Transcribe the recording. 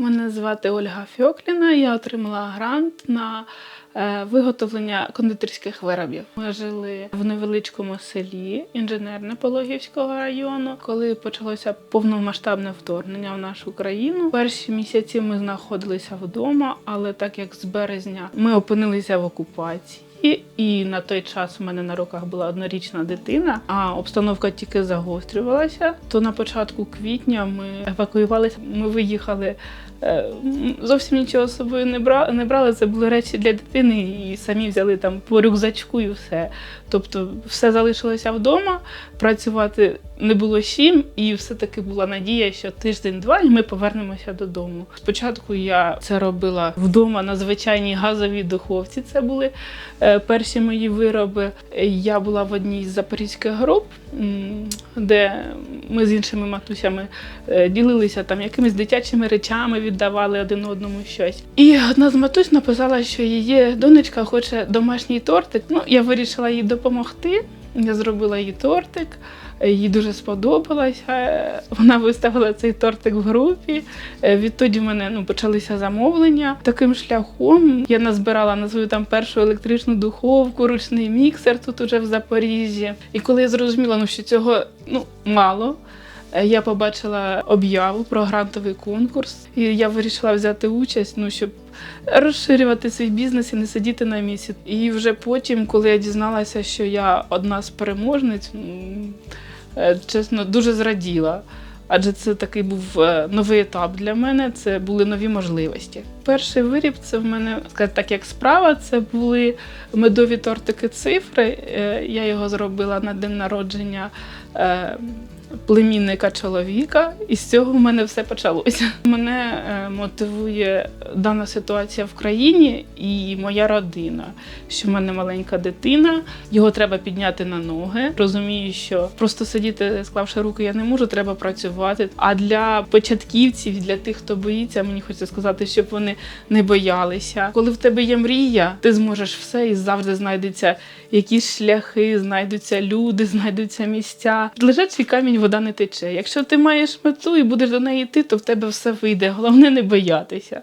Мене звати Ольга Фьокліна. Я отримала грант на е, виготовлення кондитерських виробів. Ми жили в невеличкому селі інженерне Пологівського району. Коли почалося повномасштабне вторгнення в нашу країну, перші місяці ми знаходилися вдома, але так як з березня ми опинилися в окупації. І, і на той час у мене на руках була однорічна дитина, а обстановка тільки загострювалася. То на початку квітня ми евакуювалися. Ми виїхали е, зовсім нічого з собою не брали. Не брали. Це були речі для дитини, і самі взяли там по рюкзачку і все. Тобто, все залишилося вдома. Працювати не було чим, і все-таки була надія, що тиждень-два, і ми повернемося додому. Спочатку я це робила вдома на звичайній газовій духовці. Це були е, перші мої вироби. Я була в одній з запорізьких груп, де ми з іншими матусями е, ділилися там якимись дитячими речами, віддавали один одному щось. І одна з матусь написала, що її донечка хоче домашній тортик. Ну, я вирішила їй допомогти. Я зробила їй тортик. Їй дуже сподобалося. Е, Вона виставила цей тортик в групі. Е, Відтоді в мене ну, почалися замовлення. Таким шляхом я назбирала на свою там першу електричну духовку, ручний міксер тут уже в Запоріжжі. І коли я зрозуміла, ну, що цього ну, мало. Е, Я побачила об'яву про грантовий конкурс, і я вирішила взяти участь, ну щоб розширювати свій бізнес і не сидіти на місці. І вже потім, коли я дізналася, що я одна з переможниць, е, чесно, дуже зраділа. Адже це такий був е, новий етап для мене, це були нові можливості. Перший виріб це в мене, так як справа, це були медові тортики цифри. Е, Я його зробила на день народження е, племінника чоловіка, і з цього в мене все почалося. Мене мотивує дана ситуація в країні і моя родина. Що в мене маленька дитина, його треба підняти на ноги. Розумію, що просто сидіти, склавши руки, я не можу, треба працювати. А для початківців, для тих, хто боїться, мені хочеться сказати, щоб вони не боялися. Коли в тебе є мрія, ти зможеш все і завжди знайдеться якісь шляхи, знайдуться люди, знайдуться місця. Лежачий камінь вода не тече. Якщо ти маєш мету і будеш до неї йти, то в тебе все вийде. Головне не боятися.